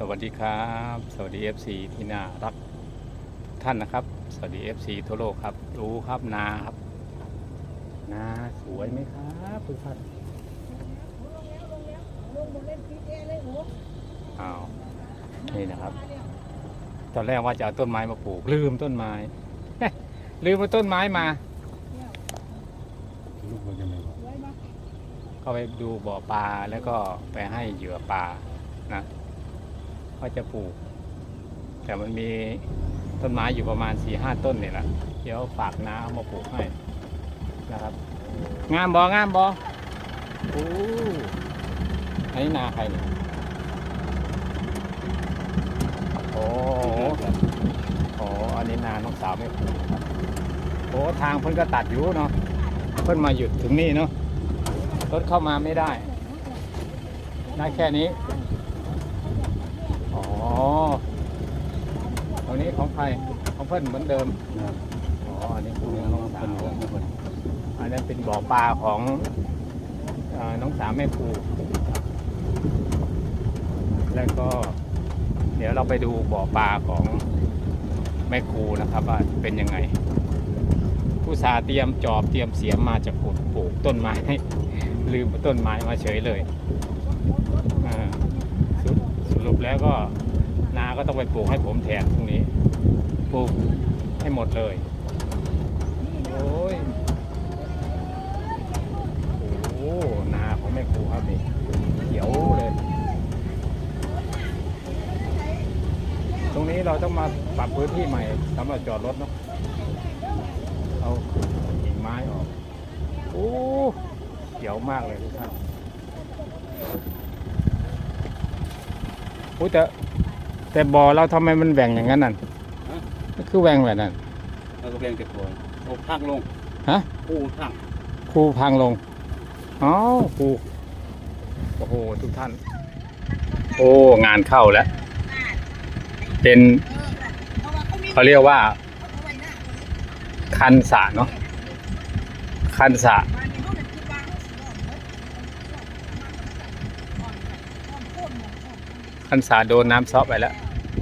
สวัสดีครับ สวัสดี FC ที่น่ารักทุกท่านนะครับ สวัสดี FC ทั่วโลกครับรู้ครับนาครับ นาสวยไหมครับทุกท่านอ้าวนี่นะครับ ตอนแรกว่าจะเอาต้นไม้มาปลูก ลืมต้นไม้ ลืมเอาต้นไม้มาลูกมันยังไงวะเข้าไปดูบ่อปลาแล้วก็ไปให้เหยื่อปลานะ ว่าจะปลูก แต่มันมีต้นไม้อยู่ประมาณ4ีห้าต้นนี่แหละเดี๋ยวฝากน้าเอามาปลูกให้นะครับ งามบองามบอโอ้อันนี้นาใครเนี่ยโอ้โหโอ้อันนี้นาน้องสาวไม่ปลูกครับโอ้ทางเพิ่นก็ตัดอยู่เนาะเพิ่นมาหยุดถึงนี่เนาะรถเข้ามาไม่ได้ได้แค่นี้ อ๋อตรงนี้ของใครของเพื่อนเหมือนเดิม ครับอ๋อ อันนี้คือน้องสาวอันนั้นเป็นบ่อปลาของเออน้องสาวแม่ครูแล้วก็ เดี๋ยวเราไปดูบ่อปลาของแม่ครูนะครับ ว่าเป็นยังไง ผู้สาห์เตรียมจอบเตรียมเสียมมาจะปลูกปลูกต้นไม้ ลืมต้นไม้มาเฉยเลยอ่าสรุปสรุปแล้วก็ ก็ต้องไปปลูกให้ผมแทนพรุ่งนี้ ปลูกให้หมดเลย โอ้ยโอ้โหนาของแม่ครูครับนี่เขียวเลย ตรงนี้เราต้องมาปรับพื้นที่ใหม่สำหรับจอดรถเนาะเอากิ่งไม้ออกโอ้เขียวมากเลยทุกท่านโอ้แต่ แต่บ่อเราทำไมมันแหว่งอย่างนั้นน่ะมันคือแหว่งแบบนั้น แล้วก็เรียงเก็บตัวโอ้พักลงฮะ โอ้พักครูพังลงอ๋อครูโอ้โหทุกท่าน โอ้งานเข้าแล้ว เป็นเขาเรียกว่า คันสระเนาะคันสระคันสระโดนน้ำซอไปแล้ว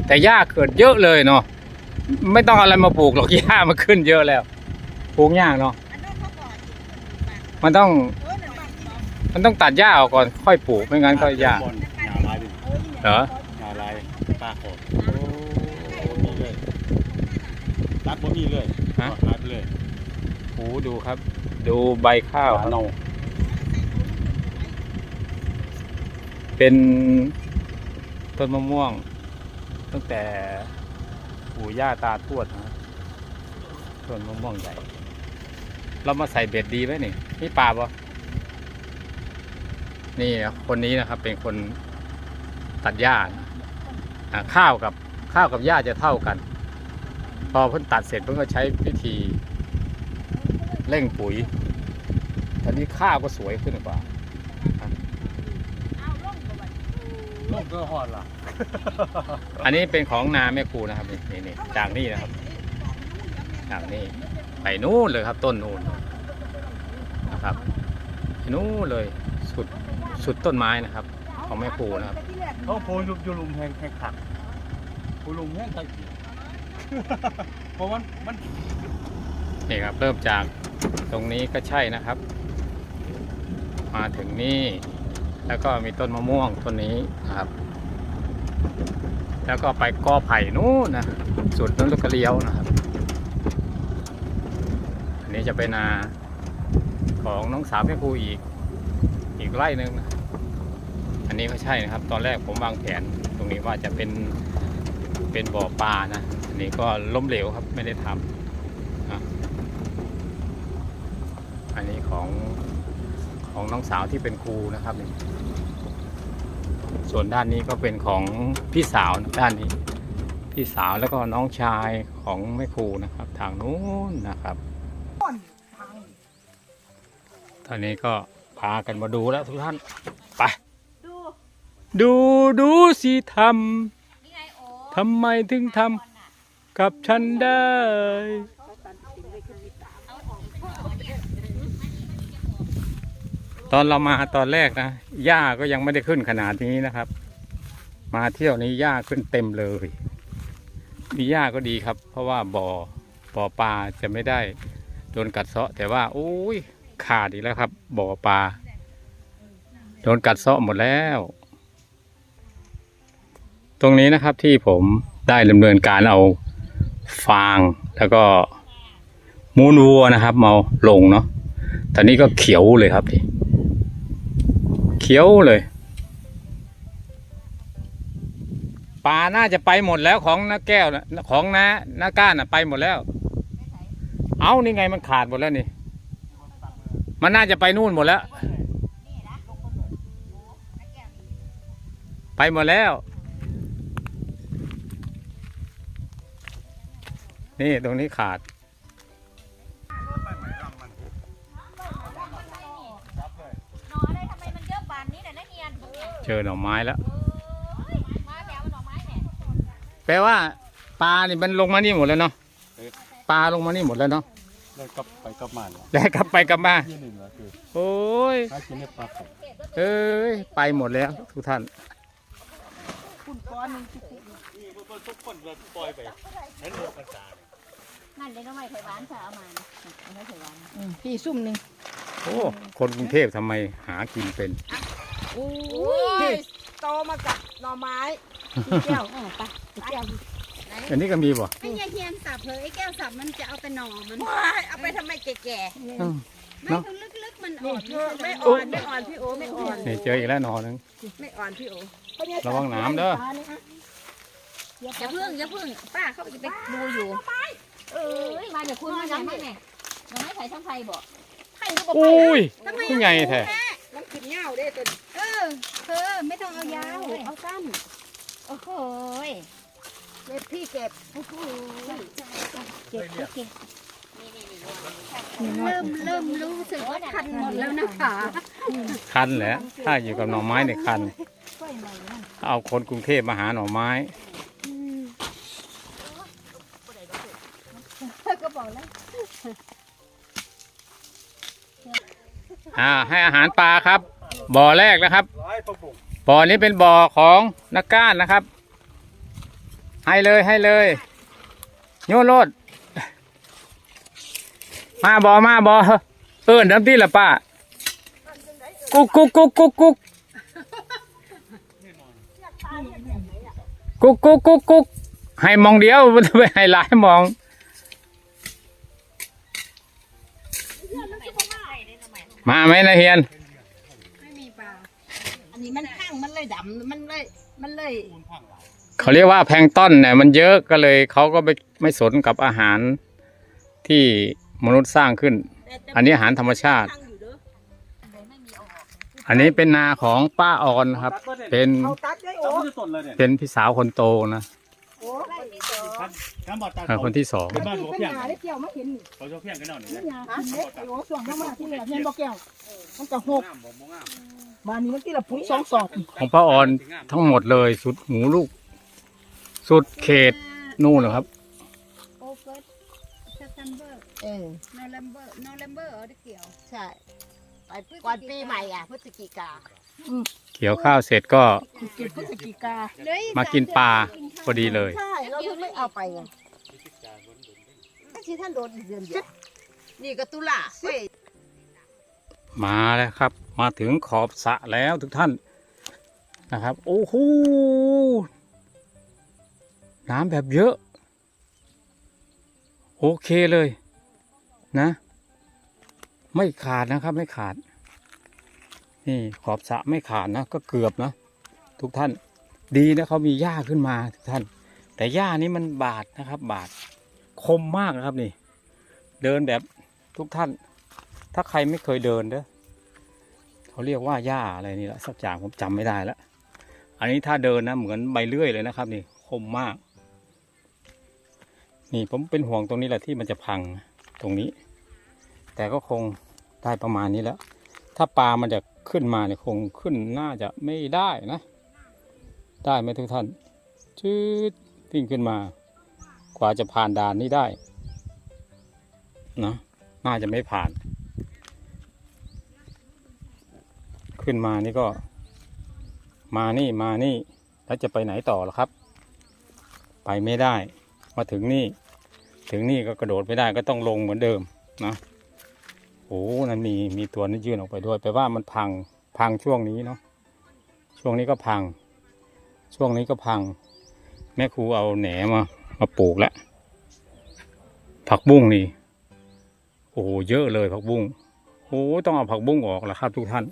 แต่หญ้าเกิดเยอะเลยเนาะไม่ต้องเอาอะไรมาปลูกหรอกหญ้ามันขึ้นเยอะแล้วปลูกยากเนาะมันต้อง มันต้องตัดหญ้าออกก่อนค่อยปลูกไม่งั้นก็หญ้าบอลหญ้าลายดิเหรอหญ้าลายปลาโขดบ่มีเลยรัดบ่มีเลยฮะรัดเลยโอ้ดูครับ ดูใบข้าวครับเน่าเป็นต้นมะม่วง ตั้งแต่ปู่ย่าตาทวดนะต้นมะม่วงใหญ่ เรามาใส่เบ็ดดีไหมนี่นี่ปลาปะนี่คนนี้นะครับเป็นคนตัดหญ้านะข้าวกับข้าวกับหญ้าจะเท่ากัน พอเพิ่นตัดเสร็จเพิ่นก็ใช้วิธีเร่งปุ๋ยตอนนี้ข้าวก็สวยขึ้นกว่า ลงก็หอดล่ะอันนี้เป็นของนาแม่ครูนะครับนี่นี่นี่จากนี่นะครับ จากนี่ไปนู่นเลยครับ ต้นนู่นนะครับไปนู่นเลยสุดสุดต้นไม้นะครับ ของแม่ครูนะครับเขาโพยลุมอยู่ลุมแห้งแห้งขักโพยลุมแห้งตะกี้เพราะมันมันนี่ครับเริ่มจากตรงนี้ก็ใช่นะครับ มาถึงนี่ แล้วก็มีต้นมะม่วงต้นนี้นะครับ แล้วก็ไปกอไผ่นู้นนะสุดนั้นล้วก็เลี้ยวนะครับ อันนี้จะเป็นนาของน้องสาวแม่ครูอีก อีกไร่หนึ่งนะอันนี้ก็ใช่นะครับ ตอนแรกผมวางแผนตรงนี้ว่าจะเป็นเป็นบ่อปลานะอันนี้ก็ล้มเหลวครับไม่ได้ทำอันนี้ของ ของน้องสาวที่เป็นครูนะครับนี่ส่วนด้านนี้ก็เป็นของพี่สาวนะด้านนี้ พี่สาวแล้วก็น้องชายของแม่ครูนะครับ ทางนู้นนะครับ ตอนนี้ก็พากันมาดูแล้วทุกท่านไปดูดูดูสิทนี่ไงโอ้ำทำไมถึงทำกับฉันได้ ตอนเรามาตอนแรกนะหญ้าก็ยังไม่ได้ขึ้นขนาดนี้นะครับ มาเที่ยวนี้หญ้าขึ้นเต็มเลยมีหญ้าก็ดีครับ เพราะว่าบ่อบ่อปลาจะไม่ได้โดนกัดเซาะ แต่ว่าโอ้ยขาดอีกแล้วครับ บ่อปลาโดนกัดเซาะหมดแล้ว ตรงนี้นะครับที่ผมได้ดำเนินการเอาฟางแล้วก็มูลวัวนะครับมาลงเนาะตอนนี้ก็เขียวเลยครับนี่ ขียวเลยปลาน่าจะไปหมดแล้วของน้าแก้วนะของน้าน้าก้านน่ะไปหมดแล้ว เอานี่ไงมันขาดหมดแล้วนี่ มันน่าจะไปนู่นหมดแล้ว ไปหมดแล้ว นี่ตรงนี้ขาด เนี้ยเจอหน่อไม้แล้วเอ้ยมาแถวหน่อไม้เนี่ยแปลว่าปลานี่มันลงมานี่หมดแล้วเนาะปลาลงมานี่หมดแล้วเนาะเลยกลับไปกลับมาเนี่ยแล้วกลับไปกลับมายี่หนึ่งละคือโอ้ยถ้ากินได้ปลาสดเอ้ยไปหมดแล้วทุกท่านนี่เพิ่นทุกคนเลยปล่อยไปเห็นเรื่องภาษานั่นเลยน้องไม้ไผ่หวานค่ะเอามานะเอาไม้ไผ่หวานพี่ซุ่มหนึ่งโอ้คนกรุงเทพทำไมหากินเป็น อุ้ยโตมากับหน่อไม้พี่แก้วเออไปพี่แก้วอันนี้ก็มีบ่ไอ้ยายเทียนสับเลยไอ้แก้วสับมันจะเอาไปหน่อมันว้ายเอาไปทำไมแก่อืมไม่เนอะคือลึกๆมันๆอ่นี่อนไม่อ่อนไม่อ่อนพี่โอไม่อ่อนนี่เจออีกแล้วหนอหนึง ไม่อ่อนพี่โอระวังน้ำเด้อ อย่าเพิ่งอย่าเพิ่งป้าเข้าไปไปดูอยู่เอ้ยมาจากคุณมาจากไหนเนี่ยหน่อไม้ไผ่ทั้งไผ่บอกให้ก็บอกอุ้ยขึ้นไงแท้มันขึ้นเงาเด้ตัวนี้ เออเธอไม่ต้องเอายาว เอาสั้น โอ้โหยเก็บพี่เก็บ โอ้โหยเก็บพี่เก็บเริ่มเริ่มรู้สึกว่าคันหมดแล้วนะคะคันแหละถ้าอยู่กับหน่อไม้เนี่ยคัน เอาคนกรุงเทพมาหาหน่อไม้ก็บอกแล้วอ่าให้อาหารปลาครับ บ่อแรกนะครับ บ่อนี้เป็นบ่อของนักก้านนะครับ ให้เลยให้เลยโยนโลด มาบ่อมาบ่อเอิ้นน้ำที่ละป้ากุ๊กกุ๊กกุ๊กกุ๊กกุ๊กกุ๊กกุ๊กกุ๊กกุ๊กให้มองเดียวไม่ให้หลายมองมาไหมนะเฮียน อันนี้มันข้างมันเลยดำมันเลยมันเลยเขาเรียกว่าแพลงก์ต้นเนี่ยมันเยอะก็เลยเขาก็ไม่ไม่สนกับอาหารที่มนุษย์สร้างขึ้นอันนี้อาหารธรรมชาติ ข้างอยู่เด้ออันนี้เป็นนาของป้าออนครับ เป็น เอาตัดได้โอเอาไม่ได้ต้นเลยเนี่ยเป็นพี่สาวคนโตนะโอ้ข้ามบอดตาอ่าคนที่สองเป็นบ้านหัวเป็นเพียงหาได้เกี่ยวมาเห็นนี่เขาชอบเพียงกันหน่อยนี่ยาคุณเล็กโอ้ส่วนเข้ามาที่นี่เห็นบ่แก้วมันก็หกงามบ่บ่งาม มานี่มันที่ละปุ๋ยสองสอบของป้าออนทั้งหมดเลยสุดหูลูก สุดเขตนู่นนะครับ โอเกิร์ตเซปเทมเบอร์เออโนเลมเบอร์โนเลมเบอร์เออได้เกี่ยว ใช่ไปก่อนปีใหม่อะพฤศจิกาเกี่ยวข้าวเสร็จก็เก็บพฤศจิกามากินปลาพอดีเลย ใช่ เราถึงไม่เอาไปไงที่ท่านโดนอีกเดือนเดียวนี่ก็ตุลาเว้ย มาแล้วครับ มาถึงขอบสะแล้วทุกท่านนะครับ โอ้โหน้ำแบบเยอะ โอเคเลยนะ ไม่ขาดนะครับไม่ขาด นี่ขอบสะไม่ขาดนะ ก็เกือบนะ ทุกท่านดีนะเขามีหญ้าขึ้นมาทุกท่าน แต่หญ้านี้มันบาดนะครับ บาดคมมากนะครับนี่ เดินแบบทุกท่าน ถ้าใครไม่เคยเดินเด้อเขาเรียกว่าหญ้าอะไรนี่แหละสักอย่างผมจำไม่ได้แล้วอันนี้ถ้าเดินนะเหมือนใบเลื่อยเลยนะครับ นี่คมมาก นี่ผมเป็นห่วงตรงนี้แหละที่มันจะพังตรงนี้ แต่ก็คงได้ประมาณนี้แล้ว ถ้าปลามันจะขึ้นมาเนี่ยคงขึ้นน่าจะไม่ได้นะ ได้ไหมทุกท่านชืดวิ่งขึ้นมา กว่าจะผ่านด่านนี้ได้นะน่าจะไม่ผ่าน ขึ้นมานี่ก็ มานี่มานี่ แล้วจะไปไหนต่อล่ะครับ ไปไม่ได้ มาถึงนี่ ถึงนี่ก็กระโดดไม่ได้ก็ต้องลงเหมือนเดิมนะโอ้นั่นมีมีตัวนี้ยื่นออกไปด้วยแปลว่ามันพังพังช่วงนี้เนาะช่วงนี้ก็พัง ช่วงนี้ก็พัง แม่ครูเอาแหนมามาปลูกแล้วผักบุ้งนี่ โอ้โหเยอะเลยผักบุ้งโอ้ต้องเอาผักบุ้งออกแล้วครับทุกท่าน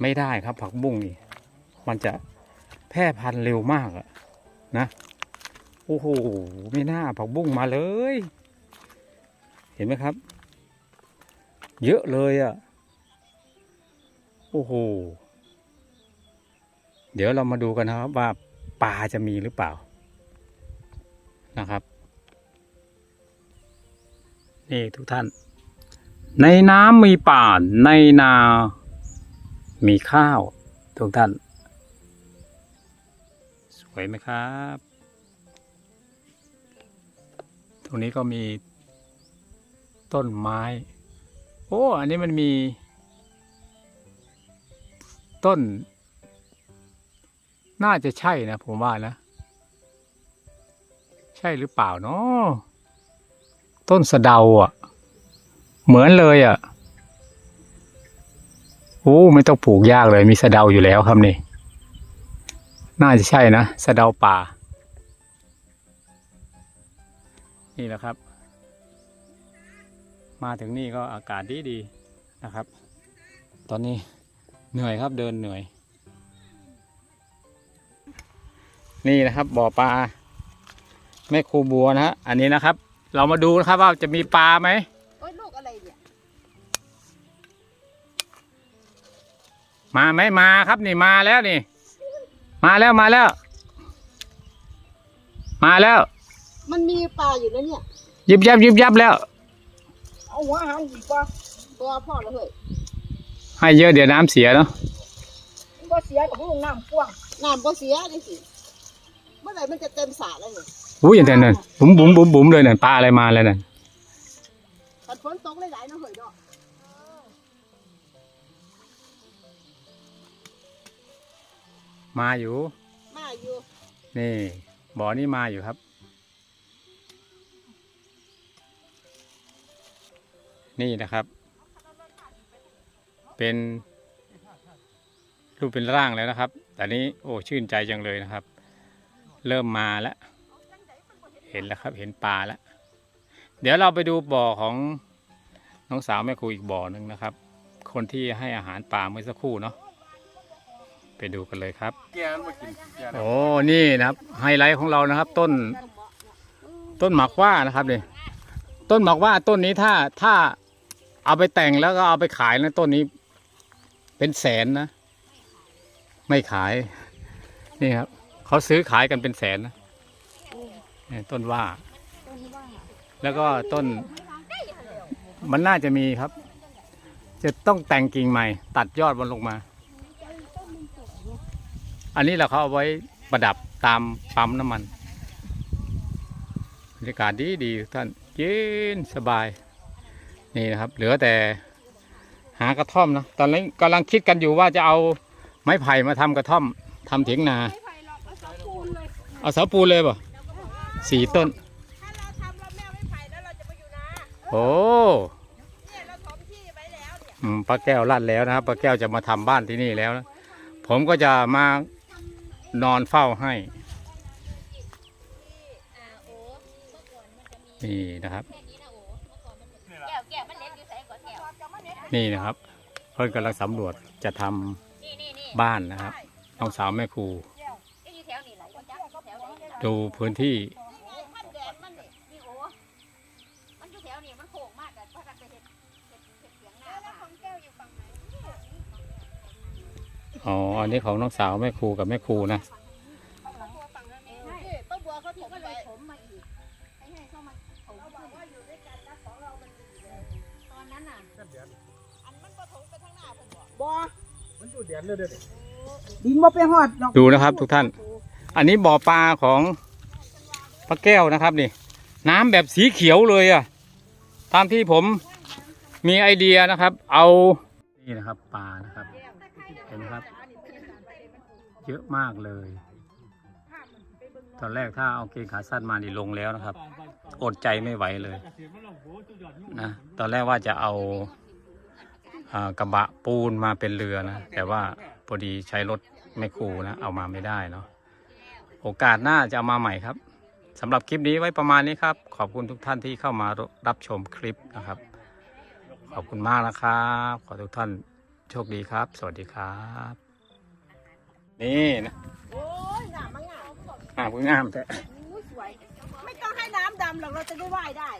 ไม่ได้ครับผักบุ้งนี่ มันจะแพร่พันธุ์เร็วมากอะนะโอ้โหไม่น่าผักบุ้งมาเลย เห็นไหมครับ เยอะเลยอะโอ้โหเดี๋ยวเรามาดูกันนะครับว่าปลาจะมีหรือเปล่านะครับ นี่ทุกท่าน ในน้ำมีป่าในนา มีข้าวทุกท่าน สวยไหมครับ ตรงนี้ก็มีต้นไม้ โอ้ อันนี้มันมี ต้น น่าจะใช่นะผมว่านะ ใช่หรือเปล่าเนาะต้นสะเดาอะ เหมือนเลยอะ โอ้ไม่ต้องปลูกยากเลย มีสะเดาอยู่แล้วครับนี่ น่าจะใช่นะสะเดาป่า นี่แหละครับ มาถึงนี่ก็อากาศดีดีนะครับ ตอนนี้เหนื่อยครับเดินเหนื่อย นี่นะครับบ่อปลาแม่ครูบัวนะฮะอันนี้นะครับ เรามาดูนะครับว่าจะมีปลาไหม มาไหมมาครับนี่มาแล้วนี่ มาแล้วมาแล้ว มาแล้ว มันมีปลาอยู่แล้วเนี่ยยิบยับยิบยับแล้ว เอาหัวหางอีกปะตัวพ่อแล้วเฮ้ยให้เยอะเดี๋ยวน้ำเสียเนาะมันบ่เสียกับพวกน้ำกว้างน้ำบ่เสียนี่สิเมื่อไหร่มันจะเต็มสระแล้วเนี่ยอุ้ยอย่างนั้นนั่นบุ๋มบุ๋มบุ๋มบุ๋มเลยนั่นปลาอะไรมาแล้วนั่นถ้าฝนตกหลายๆเนาะเฮ้ยเนาะ มาอยู่ มาอยู่นี่ บ่อนี่มาอยู่ครับ นี่นะครับ เป็น รูปเป็นร่างแล้วนะครับแต่นี้โอ้ชื่นใจจังเลยนะครับ เริ่มมาแล้วเห็นแล้วครับ เห็นปลาแล้วเดี๋ยวเราไปดูบ่อของน้องสาวแม่ครูอีกบ่อหนึ่งนะครับ คนที่ให้อาหารปลาเมื่อสักครู่เนาะไป ดูกันเลยครับแกนมากินแกนโอ้นี่นะครับไฮไลท์ของเรานะครับ ต้น ต้นหมากว่านะครับนี่ต้นหมากว่าต้นนี้ถ้าถ้าเอาไปแต่งแล้วก็เอาไปขายนะต้นนี้ เป็นแสนนะ ไม่ขาย นี่ครับเขาซื้อขายกันเป็นแสนนะนี่ต้นว่า แล้วก็ต้น มันน่าจะมีครับ จะต้องแต่งกิ่งใหม่ ตัดยอดมันลงมา อันนี้เราเขาเอาไว้ประดับตามปั๊มน้ำมันบรรยากาศดีดีท่านเย็นสบายนี่นะครับ เหลือแต่หากระท่อมนะตอนนี้กำลังคิดกันอยู่ว่าจะเอาไม้ไผ่มาทำกระท่อมทำเถียงนาเอาเสาปูนเลยป่ะสี่ต้นโอ้หืมป้าแก้วลั่นแล้วนะครับป้าแก้วจะมาทำบ้านที่นี่แล้วนะผมก็จะมา นอนเฝ้าให้นี่นะครับแก้วแก้วมันเล็กอยู่ใส่ก่อนแก้วนี่นะครับเพื่อนกำลังสำรวจจะทำบ้านนะครับน้องสาวแม่ครูดูพื้นที่านแดนมันนี่นี่โอ้มันอยู่แถวนี้มันโค้งมากอะเพราะกันไปเห็ดเห็ดเห็ดเสียงหน้ามา อ๋อ อันนี้ของน้องสาวแม่ครูกับแม่ครูนะนี่ป้าบัวเขาถมก็เลไว้ยถมมาอีกให้ให้เข้ามาถมขึ้นตอนนั้นน่ะอันมันก็ถมไปทางหน้าเพิ่นบ่มันอยู่เดียนเลยเด้อดินบ่ไปฮอดดอกดูนะครับทุกท่าน อันนี้บ่อปลาของพระแก้วนะครับนี่ น้ำแบบสีเขียวเลยอะตามที่ผมมีไอเดียนะครับ เอา นี่นะครับปลานะครับ เยอะมากเลย ตอนแรกถ้าเอาเกงขาสั้นมานี่ลงแล้วนะครับ อดใจไม่ไหวเลยนะตอนแรกว่าจะเอาอ่ากระบะปูนมาเป็นเรือนะ แต่ว่าพอดีใช้รถแมคโครนะ เอามาไม่ได้เนาะโอกาสหน้าจะเอามาใหม่ครับสำหรับคลิปนี้ไว้ประมาณนี้ครับ ขอบคุณทุกท่านที่เข้ามารับชมคลิปนะครับ ขอบคุณมากนะครับ ขอทุกท่านโชคดีครับ สวัสดีครับ นี่นะโอ้ยงามมางามอ่าเพิ่งงามแต่อุ้ยสวย ไม่ต้องให้น้ำดำหรอกเราจะได้ว่ายได้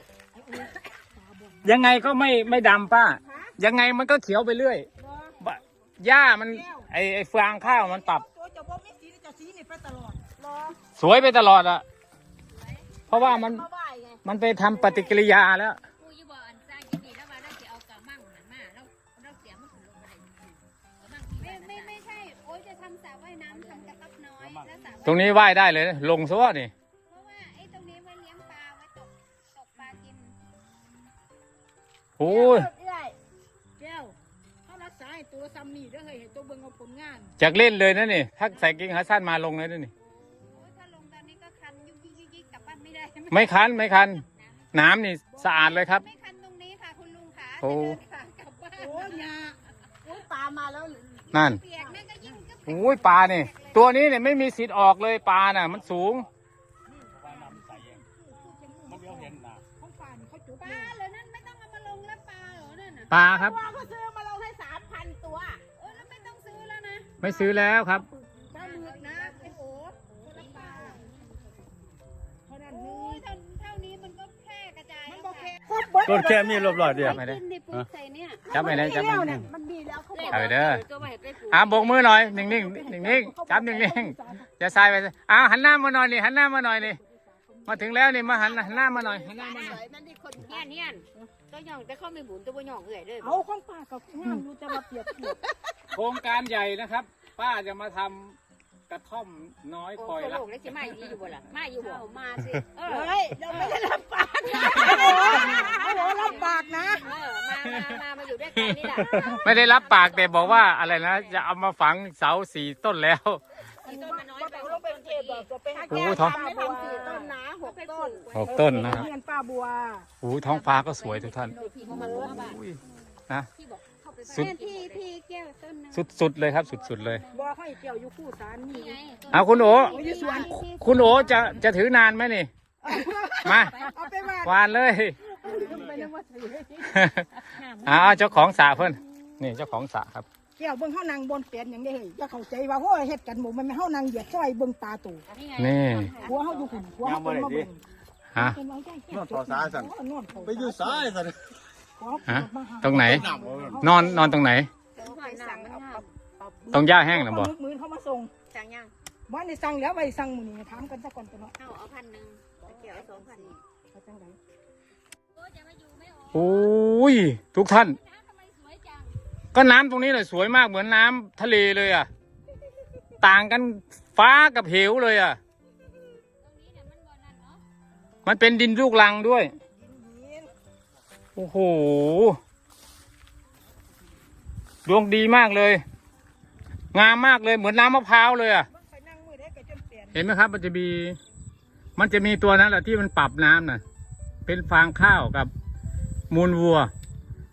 ยังไงก็ไม่ไม่ดำป้า ฮะยังไงมันก็เขียวไปเรื่อยรอบะหญ้ามันไอไอฟางข้าวมันปรับ ตัวจะบ่ไม่สีจะสีนี่ไปตลอดรอสวยไปตลอดอะเพราะว่ามันมาว่ายไงมันไปทำปฏิกิริยาแล้ว ตรงนี้ว่ายได้เลยนะลงซะวะนี่ เพราะว่าไอ้ตรงนี้ไว้เลี้ยงปลาไว้ตกตกปลากินโอ้ยแก้วเขารักษาให้ตัวซ้ำนี่เด้อเฮ้ยให้ตัวเบิ่งเอาผลงานจากเล่นเลยนะนี่ ถ้าใส่เกงขาสั้นมาลงเลยนะนี่ โอ้ยถ้าลงตอนนี้ก็คันยุกยิกยุกยิกกลับบ้านไม่ได้ไม่คันไม่คัน น้ำนี่สะอาดเลยครับ ไม่คันตรงนี้ค่ะคุณลุงขาโอ้ จะเดินขากลับบ้านโอ้ยยาโอ้ยปลามาแล้วนั่น เปียกนั่นก็ยิ่งก็โอ้ยปลาเนี่ย ตัวนี้เนี่ยไม่มีสิทธิ์ออกเลยปลาน่ะ มันสูง ของปลานี่เขาจุกปลาเหรอนั่นไม่ต้องเอามาลงแล้วปลาเหรอนั่นน่ะปลาครับ ว่าเขาซื้อมาเราให้สามพันตัวโอ้ยแล้วไม่ต้องซื้อแล้วนะ ไม่ซื้อแล้วครับปล โอเคค่ะต้นแค่มีรอบๆเดียวไม่ได้กินดิปุ๊บใส่เนี่ยจับไปเลยจับไปแล้วเลเนี่ยยมันมีแล้วเขาบอกเอาไปเด้อตัวไปไปปลูกอ่าโบกมือหน่อยนิ่งๆนิ่งๆจับนิ่งๆอย่าสายไปอ้าวหันหน้ามาหน่อยนี่หันหน้ามาหน่อยนี่มาถึงแล้วนี่มาหันหันหน้ามาหน่อยหันหน้ามาหน่อยนั่นนี่คนเฮียนเฮียนตัวหย่องแต่เขาไม่บุญตัวบ่หย่องเอื่อยเด้อเอาของปลากับงามดูจะมาเปรียบเทียบโครงการใหญ่นะครับ ป้าจะมาทำก ระท่อมน้อยโอ้คอยตัวรัโลบกได้สิมาอยู่บ่ล่ะมาอยู่บ่มาสิ เออ เฮ้ยเราไม่ได้รับปากนะโอ้โหรับปากนะ เออ มามามามาอยู่ด้วยกันนี่แหละไม่ได้รับปากแต่บอกว่าอะไรนะ จะเอามาฝังเสาสี่ต้นแล้วอีต้นมันน้อยไปเราเป็นเทพบอกจะไปให้โอ้แก้โหท้อง ทำไม่ทำสี่ต้นนะหกต้นหกต้นนะครับเงินป้าบัว โอ้โหท้องฟ้าก็สวยทุกท่าน พี่เขามาลงมาบ้านอุ้ยนะ พี่บอกเข้าไป สุดแม่พี่พี่แก้วต้นนึงสุดๆเลยครับ สุดๆเลยบัวเขาอีกเกี่ยวอยู่คู่สารนี่ไงเอาคุณโอโอ้ยสวน คุณโอจะจะถือนานไหมนี่ มาเอาไปว่าหวานเลย ไปนึกว่าถืออ่าเจ้าของสระเพิ่นนี่เจ้าของสระครับเกี่ยวเบิ่งเฮานางบนเปลี่ยนอย่างนี้เฮ้ยอย่าเข้าใจว่าโอ้ยเฮ็ดกันหมู่มันไม่เฮานางเหยียดซอยเบิ่งตาตู่นี่ไงนี่หัวเฮาอยู่หุ่นหัวเฮาเป็นมาเบิ่งฮะ เป็นไว้ใจแค่นอนต่อสายสั่น นอนต่ไปอยู่ซ้ายสันหัวฮะมาหา ตรงไหน หนำเอา นอนนอนตรงไหนไปสั่งมันงามตรงหญ้าแห้งนะบ่มือเขามาส่งสั่งยังว่าในสั่งแล้วไปสั่งมื้อนี้ถามกันซะก่อนตัวเนาะเอาเอาพันหนึ่งเกี่ยวสองพันเอาจังได๋โอ้จะมาอยู่ไม่ออกโอ้ยทุกท่านน้ำทำไมสวยจังก็น้ำตรงนี้เลยสวยมากเหมือนน้ำทะเลเลยอะ ต่างกันฟ้ากับเหวเลยอะตรงนี้เนี่ยมันบ่นั่นเนาะมันเป็นดินลูกรังด้วยยินโอ้โห ดวงดีมากเลย งามมากเลยเหมือนน้ำมะพร้าวเลยอะเบิ่งไปนั่งมือได้ก็จนเปลี่ยนเห็นไหมครับ มันจะมี มันจะมีตัวนั้นแหละที่มันปรับน้ำน่ะ เป็นฟางข้าวกับมูลวัว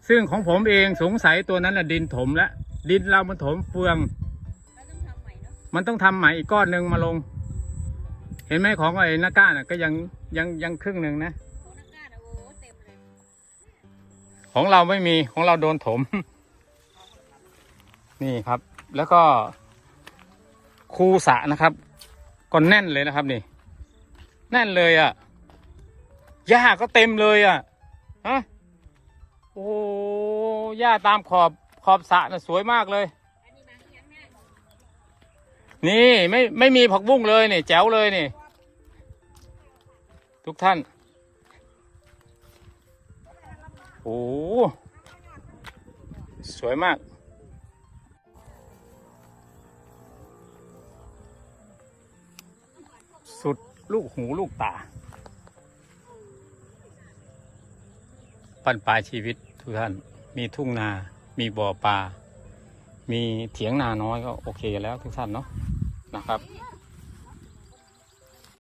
ซึ่งของผมเองสงสัยตัวนั้นน่ะดินถมแล้วดินเรามันถมเฟืองเราต้องทำใหม่เนาะมันต้องทำใหม่อีกก้อนหนึ่งมาลง เห็นไหมของไอ้นาก้าน่ะก็ยังยังยังครึ่งหนึ่งนะโคนักกาดโอ้เต็มเลย ของเราไม่มีของเราโดนถม นี่ครับ แล้วก็คูสะนะครับก็แน่นเลยนะครับ นี่ แน่นเลยอะ่ะหญ้าก็เต็มเลยอะ่ะฮะโอ้หญ้าตามขอบขอบสะน่ะสวยมากเลย นี่ไม่ไม่มีผักบุ้งเลยนี่แจ๋วเลยนี่ ทุกท่าน โอ้สวยมาก ลูกหูลูกตาปั้นปลายชีวิตทุกท่าน มีทุ่งนา มีบ่อปลา มีเถียงนาน้อยก็โอเคแล้วทุกท่านเนาะนะครับ